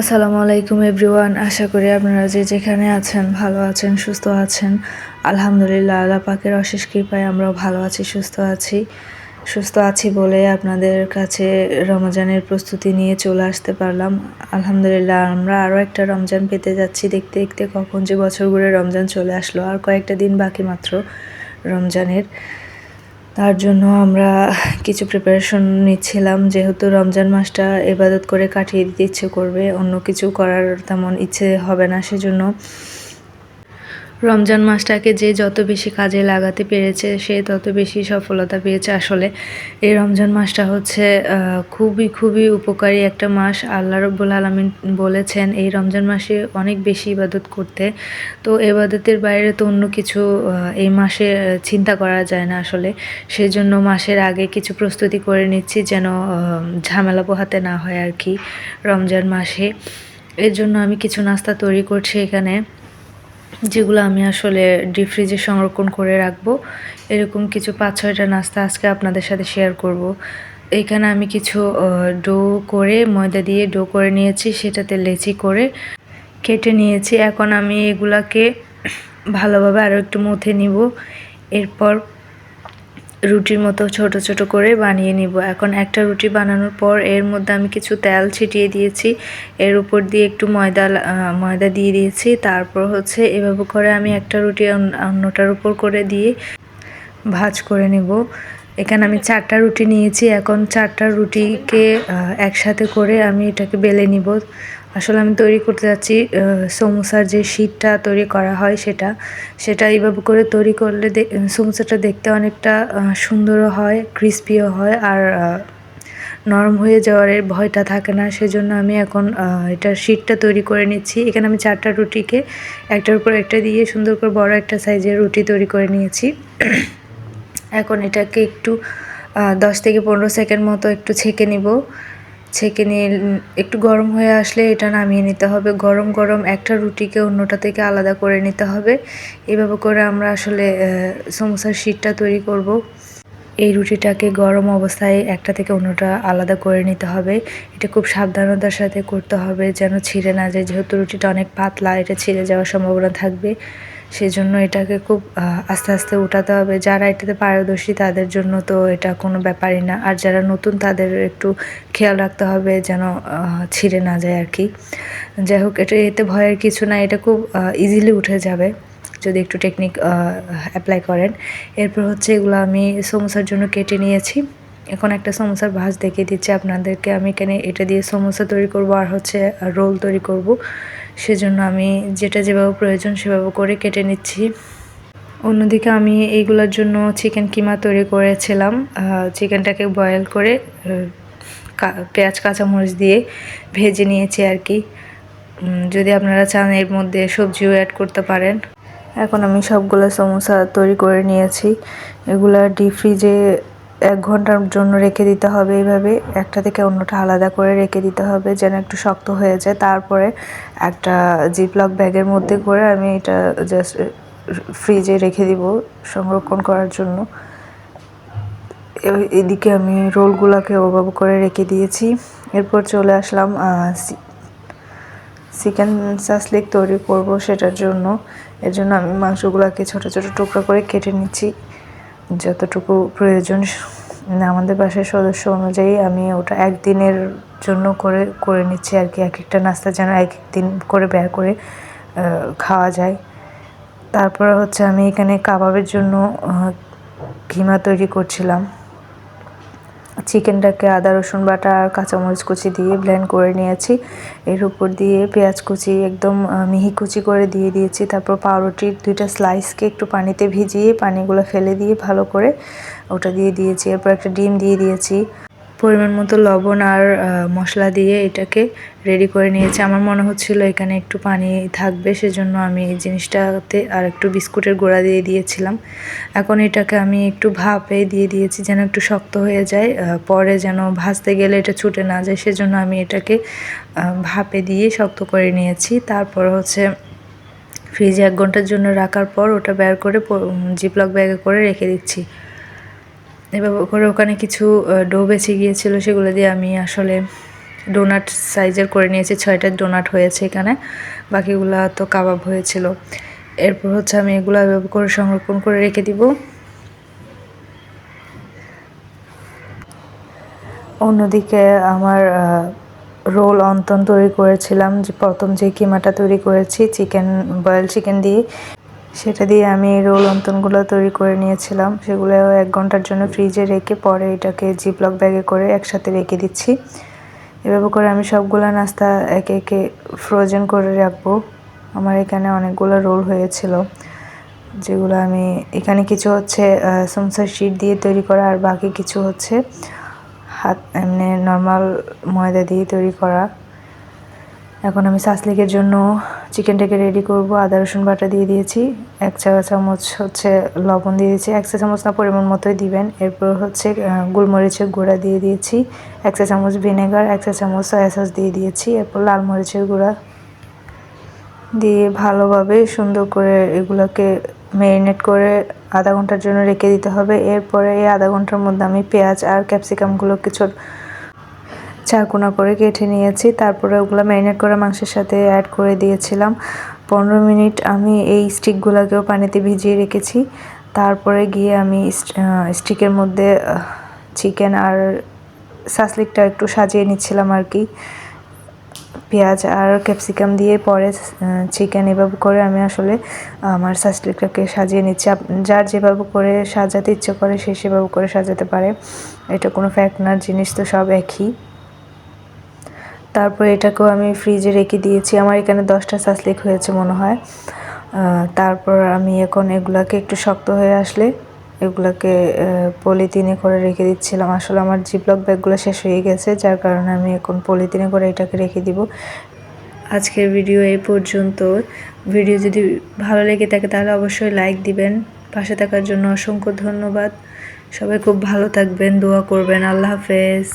আসসালামু আলাইকুম এভরিওয়ান, আশা করি আপনারা যে যেখানে আছেন ভালো আছেন, সুস্থ আছেন। আলহামদুলিল্লাহ, আল্লাহ পাকের অশেষ কৃপায় আমরাও ভালো আছি, সুস্থ আছি। সুস্থ আছি বলে আপনাদের কাছে রমজানের প্রস্তুতি নিয়ে চলে আসতে পারলাম। আলহামদুলিল্লাহ, আমরা আরও একটা রমজান পেতে যাচ্ছি। দেখতে দেখতে কখন যে বছর ঘুরে রমজান চলে আসলো। আর কয়েকটা দিন বাকি মাত্র রমজানের। তার জন্য আমরা কিছু প্রিপারেশন নিচ্ছিলাম। যেহেতু রমজান মাসটা এবাদত করে কাটিয়ে দিতে ইচ্ছে করবে, অন্য কিছু করার তেমন ইচ্ছে হবে না, সেজন্য রমজান মাসটাকে যে যত বেশি কাজে লাগাতে পেরেছে, সে তত বেশি সফলতা পেয়েছে আসলে। এই রমজান মাসটা হচ্ছে খুবই খুবই উপকারী একটা মাস। আল্লাহ রব্বুল আলমিন বলেছেন, এই রমজান মাসে অনেক বেশি ইবাদত করতে। তো এবাদতের বাইরে তো অন্য কিছু এই মাসে চিন্তা করা যায় না আসলে। সেই জন্য মাসের আগে কিছু প্রস্তুতি করে নিচ্ছি যেন ঝামেলা পোহাতে না হয় আর কি রমজান মাসে। এর জন্য আমি কিছু নাস্তা তৈরি করছি এখানে। যেগুলো আমি আসলে ডিপ ফ্রিজে সংরক্ষণ করে রাখব। এরকম কিছু পাঁচ ছয়টা নাস্তা আজকে আপনাদের সাথে শেয়ার করব। এখানে আমি কিছু ডো করে, ময়দা দিয়ে ডো করে নিয়েছি, সেটাতে লেচি করে কেটে নিয়েছি। এখন আমি এগুলাকে ভালোভাবে আরও একটু মুথে নিব। এরপর রুটির মতো ছোট ছোট করে বানিয়ে নিব। এখন একটা রুটি বানানোর পর এর মধ্যে আমি কিছু তেল ছিটিয়ে দিয়েছি। এর উপর দিয়ে একটু ময়দা ময়দা দিয়ে দিয়েছি। তারপর হচ্ছে এভাবে করে আমি একটা রুটি অন্যটার উপর করে দিয়ে ভাজ করে নেব। এখানে আমি চারটা রুটি নিয়েছি। এখন চারটা রুটিকে একসাথে করে আমি এটাকে বেলে নিব। আসলে আমি তৈরি করতে যাচ্ছি সমোসার যে শীতটা তৈরি করা হয় সেটা সেটা এইভাবে করে তৈরি করলে সমোসাটা দেখতে অনেকটা সুন্দরও হয় ক্রিস্পিও হয় আর নরম হয়ে যাওয়ার ভয়টা থাকে না। সেজন্য আমি এখন এটা শীতটা তৈরি করে নিচ্ছি। এখানে আমি চারটা রুটিকে একটার উপর একটা দিয়ে সুন্দর করে বড় একটা সাইজের রুটি তৈরি করে নিয়েছি। এখন এটাকে একটু দশ থেকে পনেরো সেকেন্ড মতো একটু ছেঁকে নিব। ছেঁকে নিয়ে একটু গরম হয়ে আসলে এটা নামিয়ে নিতে হবে। গরম গরম একটা রুটিকে অন্যটা থেকে আলাদা করে নিতে হবে। এভাবে করে আমরা আসলে সমোসার শীটটা তৈরি করব। এই রুটিটাকে গরম অবস্থায় একটা থেকে অন্যটা আলাদা করে নিতে হবে। এটা খুব সাবধানতার সাথে করতে হবে যেন ছিঁড়ে না যায়। যেহেতু রুটিটা অনেক পাতলা, এটা ছিঁড়ে যাওয়ার সম্ভাবনা থাকবে। সেজন্য এটাকে খুব আস্তে আস্তে উঠাতে হবে। যারা এটাতে পারদর্শী তাদের জন্য তো এটা কোনো ব্যাপারই না। আর যারা নতুন তাদের একটু খেয়াল রাখতে হবে যেন ছিঁড়ে না যায় আর কি। যাই হোক, এটা এতে ভয়ের কিছু না, এটা খুব ইজিলি উঠে যাবে যদি একটু টেকনিক অ্যাপ্লাই করেন। এরপর হচ্ছে এগুলো আমি সমোসার জন্য কেটে নিয়েছি। এখন একটা সমোসার ভাজ দেখিয়ে দিচ্ছি আপনাদেরকে। আমি এখানে এটা দিয়ে সমোসা তৈরি করব আর হচ্ছে রোল তৈরি করব। সেজন্য আমি যেটা যেভাবে প্রয়োজন সেভাবে করে কেটে নিচ্ছি। অন্যদিকে আমি এইগুলোর জন্য চিকেন কিমা তৈরি করেছিলাম। চিকেনটাকে বয়েল করে পেঁয়াজ, কাঁচামরিচ দিয়ে ভেজে নিয়েছি আর কি। যদি আপনারা চান এর মধ্যে সবজিও অ্যাড করতে পারেন। এখন আমি সবগুলো সমোসা তৈরি করে নিয়েছি। এগুলা ডিপ ফ্রিজে এক ঘণ্টার জন্য রেখে দিতে হবে এইভাবে। একটা থেকে অন্যটা আলাদা করে রেখে দিতে হবে যেন একটু শক্ত হয়ে যায়। তারপরে একটা জিপলক ব্যাগের মধ্যে করে আমি এটা জাস্ট ফ্রিজে রেখে দিব সংরক্ষণ করার জন্য। এদিকে আমি রোলগুলোকে ওভাবে করে রেখে দিয়েছি। এরপর চলে আসলাম চিকেন সাসলিক তৈরি করব সেটার জন্য। এর জন্য আমি মাংসগুলোকে ছোট ছোট টুকরো করে কেটে নিচ্ছি। যতটুকু প্রয়োজন আমাদের বাসার সদস্য অনুযায়ী আমি ওটা একদিনের জন্য করে করে নিচ্ছি আর কি। এক একটা নাস্তা যেন এক দিন করে বের করে খাওয়া যায়। তারপরে হচ্ছে আমি এখানে কাবাবের জন্য ঘিমা তৈরি করছিলাম। চিকেনটাকে আদা, রসুন বাটা আর কাঁচামরিচ কুচি দিয়ে ব্লেন্ড করে নিয়েছি। এর উপর দিয়ে পেঁয়াজ কুচি একদম মিহি কুচি করে দিয়ে দিয়েছি। তারপর পাউরুটির দুইটা স্লাইসকে একটু পানিতে ভিজিয়ে পানিগুলো ফেলে দিয়ে ভালো করে ওটা দিয়ে দিয়েছি। এরপর একটা ডিম দিয়ে দিয়েছি। পরিমাণ মতো লবণ আর মশলা দিয়ে এটাকে রেডি করে নিয়েছি। আমার মনে হচ্ছিল এখানে একটু পানি থাকবে, সেজন্য আমি এই জিনিসটাতে আর একটু বিস্কুটের গোড়া দিয়ে দিয়েছিলাম। এখন এটাকে আমি একটু ভাপে দিয়ে দিয়েছি যেন একটু শক্ত হয়ে যায় পরে যেন ভাজতে গেলে এটা ছুটে না যায়, সেজন্য আমি এটাকে ভাপে দিয়ে শক্ত করে নিয়েছি। তারপর হচ্ছে ফ্রিজে এক ঘণ্টার জন্য রাখার পর ওটা বের করে জিপলক ব্যাগে করে রেখে দিচ্ছি। এভাবে করে ওখানে কিছু ডো বেঁচে গিয়েছিল, সেগুলো দিয়ে আমি আসলে ডোনাট সাইজের করে নিয়েছি, ছয়টা ডোনাট হয়েছে এখানে, বাকিগুলো তো কাবাব হয়েছিল। এরপর হচ্ছে আমি এগুলো এভাবে করে সংরক্ষণ করে রেখে দিব। অন্যদিকে আমার রোল অন্তন তৈরি করেছিলাম, যে প্রথম যে কিমাটা তৈরি করেছি, চিকেন বয়েল চিকেন দিয়ে। সেটা দিয়ে আমি রোল অন্তনগুলো তৈরি করে নিয়েছিলাম। সেগুলো এক ঘণ্টার জন্য ফ্রিজে রেখে পরে এটাকে জিপলক ব্যাগে করে একসাথে রেখে দিচ্ছি। এভাবে করে আমি সবগুলো নাস্তা একে একে ফ্রোজেন করে রাখব। আমার এখানে অনেকগুলো রোল হয়েছিল, যেগুলো আমি এখানে কিছু হচ্ছে সমসার শিট দিয়ে তৈরি করা আর বাকি কিছু হচ্ছে হাত, এমনি নর্মাল ময়দা দিয়ে তৈরি করা। এখন আমি সাসলিকের জন্য চিকেনটাকে রেডি করব। আদা, রসুন বাটা দিয়ে দিয়েছি। এক চা চামচ হচ্ছে লবণ দিয়ে দিয়েছি। এক চা চামচ না পরিমাণ মতোই দিবেন। এরপর হচ্ছে গোলমরিচের গুঁড়া দিয়ে দিয়েছি। এক চা চামচ ভিনেগার, এক চা চামচ সয়া সস দিয়ে দিয়েছি। এরপর লাল মরিচের গুঁড়া দিয়ে ভালোভাবে সুন্দর করে এগুলোকে ম্যারিনেট করে আধা ঘণ্টার জন্য রেখে দিতে হবে। এরপরে এই আধা ঘণ্টার মধ্যে আমি পেঁয়াজ আর ক্যাপসিকামগুলোকে ছোট চারকোনা করে কেটে নিয়েছি। তারপরে ওগুলো ম্যারিনেট করে মাংসের সাথে অ্যাড করে দিয়েছিলাম। পনেরো মিনিট আমি এই স্টিকগুলোকেও পানিতে ভিজিয়ে রেখেছি। তারপরে গিয়ে আমি স্টিকের মধ্যে চিকেন আর সাসলিকটা একটু সাজিয়ে নিচ্ছিলাম আর কি। পেঁয়াজ আর ক্যাপসিকাম দিয়ে পরে চিকেন এভাবে করে আমি আসলে আমার সাসলিকটাকে সাজিয়ে নিচ্ছি। যার যেভাবে করে সাজাতে ইচ্ছে করে সে সেভাবে করে সাজাতে পারে। এটা কোনো ফ্যাক্ট না, জিনিস তো সব একই। তারপর এটাকেও আমি ফ্রিজে রেখে দিয়েছি। আমার এখানে দশটা সাসলিক হয়েছে মনে হয়। তারপর আমি এখন এগুলাকে একটু শক্ত হয়ে আসলে এগুলাকে পলিথিনে করে রেখে দিচ্ছিলাম। আসলে আমার জিপলক ব্যাগগুলো শেষ হয়ে গেছে, যার কারণে আমি এখন পলিথিনে করে এটাকে রেখে দিব। আজকের ভিডিও এই পর্যন্ত। ভিডিও যদি ভালো লেগে থাকে তাহলে অবশ্যই লাইক দিবেন। পাশে থাকার জন্য অসংখ্য ধন্যবাদ। সবাই খুব ভালো থাকবেন, দোয়া করবেন। আল্লাহ হাফেজ।